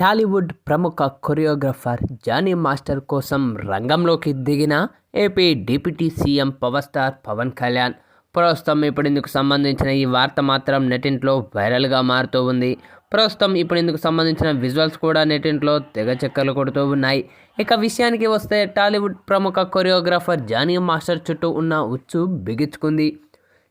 టాలీవుడ్ ప్రముఖ choreographer Johnny master కోసం రంగంలోకి దిగిన AP deputy CM power star Pawan Kalyan. ప్రస్తుతం ఇప్పుడు ఇందుకు సంబంధించిన ఈ వార్త మాత్రం నెటింట్లో వైరల్గా మారుతూ ఉంది. ప్రస్తుతం ఇప్పుడు ఇందుకు సంబంధించిన విజువల్స్ కూడా నెటింట్లో తెగ చక్కర్లు కొడుతూ ఉన్నాయి. ఇక విషయానికి వస్తే టాలీవుడ్ ప్రముఖ కొరియోగ్రాఫర్ జానీ మాస్టర్ చుట్టూ ఉన్న ఉచ్చు బిగించుకుంది.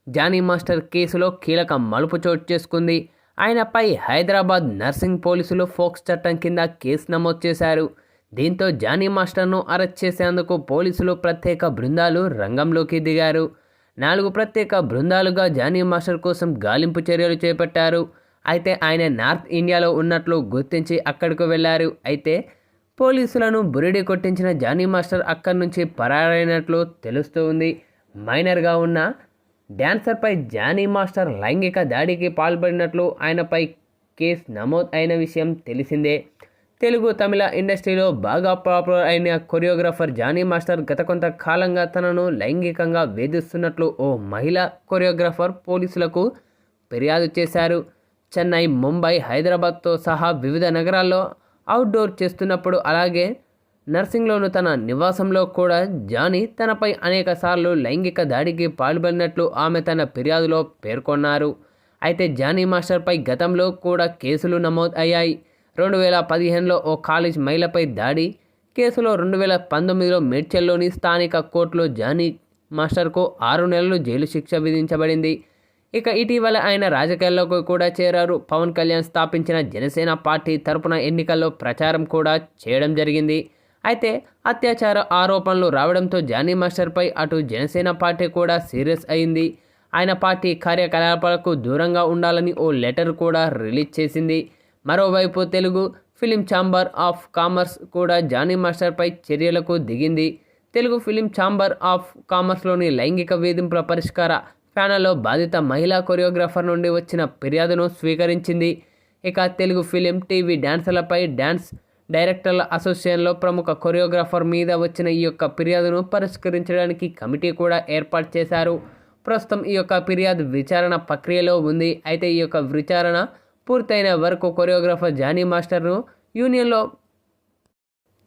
జానీ మాస్టర్ కేసులో కీలక మలుపు చోటు చేసుకుంది. ఆయనపై హైదరాబాద్ నర్సింగ్ పోలీసులు ఫోక్స్ చట్టం కింద కేసు నమోదు చేశారు. దీంతో జానీ మాస్టర్ను అరెస్ట్ చేసేందుకు పోలీసులు ప్రత్యేక బృందాలు రంగంలోకి దిగారు. నాలుగు ప్రత్యేక బృందాలుగా జానీ మాస్టర్ కోసం గాలింపు చర్యలు చేపట్టారు. అయితే ఆయన నార్త్ ఇండియాలో ఉన్నట్లు గుర్తించి అక్కడికి వెళ్ళారు. అయితే పోలీసులను బురిడి కొట్టించిన జానీ మాస్టర్ అక్కడి నుంచి పరారైనట్లు తెలుస్తూ ఉంది. మైనర్గా ఉన్న డ్యాన్సర్పై జానీ మాస్టర్ లైంగిక దాడికి పాల్పడినట్లు ఆయనపై కేసు నమోదు అయిన విషయం తెలిసిందే. తెలుగు తమిళ ఇండస్ట్రీలో బాగా పాపులర్ అయిన కొరియోగ్రాఫర్ జానీ మాస్టర్ గత కొంతకాలంగా తనను లైంగికంగా వేధిస్తున్నట్లు ఓ మహిళా కొరియోగ్రాఫర్ పోలీసులకు ఫిర్యాదు చేశారు. చెన్నై ముంబై హైదరాబాద్తో సహా వివిధ నగరాల్లో అవుట్డోర్ చేస్తున్నప్పుడు అలాగే నర్సింగ్లోను తన నివాసంలో కూడా జానీ తనపై అనేక సార్లు లైంగిక దాడికి పాల్పడినట్లు ఆమె తన ఫిర్యాదులో పేర్కొన్నారు. అయితే జానీ మాస్టర్పై గతంలో కూడా కేసులు నమోదు అయ్యాయి. రెండు వేల పదిహేనులో ఓ కాలేజ్ మహిళపై దాడి కేసులో రెండు వేల పంతొమ్మిదిలో మేడ్చల్లోని స్థానిక కోర్టులో జానీ మాస్టర్కు ఆరు నెలలు జైలు శిక్ష విధించబడింది. ఇక ఇటీవల ఆయన రాజకీయాల్లోకి కూడా చేరారు. పవన్ కళ్యాణ్ స్థాపించిన జనసేన పార్టీ తరపున ఎన్నికల్లో ప్రచారం కూడా చేయడం జరిగింది. అయితే అత్యాచార ఆరోపణలు రావడంతో జానీ మాస్టర్పై అటు జనసేన పార్టీ కూడా సీరియస్ అయింది. ఆయన పార్టీ కార్యకలాపాలకు దూరంగా ఉండాలని ఓ లెటర్ కూడా రిలీజ్ చేసింది. మరోవైపు Telugu film chamber of commerce కూడా జానీ మాస్టర్పై చర్యలకు దిగింది. తెలుగు ఫిలిం ఛాంబర్ ఆఫ్ కామర్స్లోని లైంగిక వేధింపుల పరిష్కార ప్యానల్లో బాధిత మహిళా కొరియోగ్రాఫర్ నుండి వచ్చిన ఫిర్యాదును స్వీకరించింది. ఇక తెలుగు ఫిలిం టీవీ డ్యాన్సర్లపై డ్యాన్స్ డైరెక్టర్ల అసోసియేషన్లో ప్రముఖ కొరియోగ్రాఫర్ మీద వచ్చిన ఈ యొక్క ఫిర్యాదును పరిష్కరించడానికి కమిటీ కూడా ఏర్పాటు చేశారు. ప్రస్తుతం ఈ యొక్క ఫిర్యాదు విచారణ ప్రక్రియలో ఉంది. అయితే ఈ యొక్క విచారణ పూర్తయిన వరకు కొరియోగ్రాఫర్ జానీ మాస్టర్ను యూనియన్లో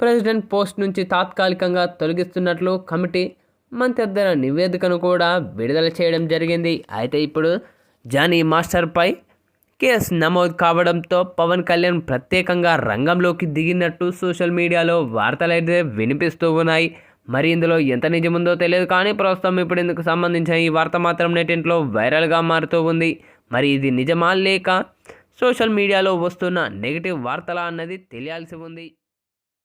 ప్రెసిడెంట్ పోస్ట్ నుంచి తాత్కాలికంగా తొలగిస్తున్నట్లు కమిటీ మంత్రిద్దర నివేదికను కూడా విడుదల చేయడం జరిగింది. అయితే ఇప్పుడు జానీ మాస్టర్పై కేసు నమోదు కావడంతో పవన్ కళ్యాణ్ ప్రత్యేకంగా రంగంలోకి దిగినట్టు సోషల్ మీడియాలో వార్తలైతే వినిపిస్తూ ఉన్నాయి. మరి ఇందులో ఎంత నిజముందో తెలియదు కానీ ప్రస్తుతం ఇప్పుడు ఇందుకు సంబంధించిన ఈ వార్త మాత్రం నెటింట్లో వైరల్గా మారుతూ ఉంది. మరి ఇది నిజమా లేక సోషల్ మీడియాలో వస్తున్న నెగిటివ్ వార్తలా అన్నది తెలియాల్సి ఉంది.